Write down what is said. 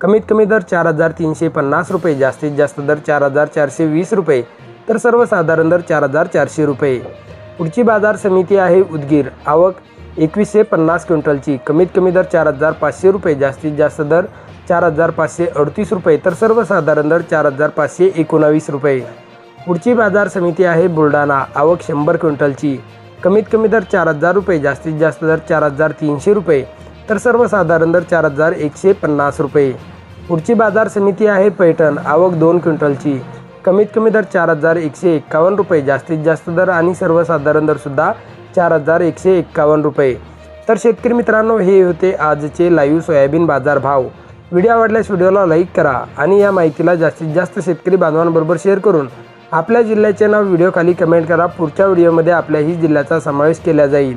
कमीत कमी दर चार हजार तीनशे पन्नास रुपये जास्तीत जास्त दर चार हजार चारशे वीस रुपये तर सर्वसाधारण दर चार हजार चारशे रुपये. पुढची बाजार समिती आहे उदगीर. आवक एकवीसशे पन्नास क्विंटलची. कमीत कमी दर चार हजार पाचशे रुपये जास्तीत जास्त दर चार हजार पाचशे अडतीस रुपये तर सर्वसाधारण दर चार हजार पाचशे एकोणावीस रुपये. पुढची बाजार समिती आहे बुलढाणा. आवक शंभर क्विंटलची. कमीत कमी दर चार हजार रुपये जास्तीत जास्त दर चार हजार तीनशे रुपये. तर सर्वसाधारण दर चार हजार एकशे पन्नास रुपये. पुढची बाजार समिती आहे पैठण आवक दोन क्विंटलची. कमीत कमी दर चार हजार एकशे एक्कावन्न रुपये जास्तीत जास्त दर आणि सर्वसाधारण दरसुद्धा चार हजार एकशे एक्कावन्न रुपये. तर शेतकरी मित्रांनो हे होते आजचे लाईव्ह सोयाबीन बाजार भाव व्हिडिओ आवडल्यास व्हिडिओला लाईक करा आणि या माहितीला जास्तीत जास्त शेतकरी बांधवांबरोबर शेअर करून आपल्या जिल्ह्याचे नाव व्हिडिओ खाली कमेंट करा. पुढच्या व्हिडिओमध्ये आपल्याही जिल्ह्याचा समावेश केला जाईल.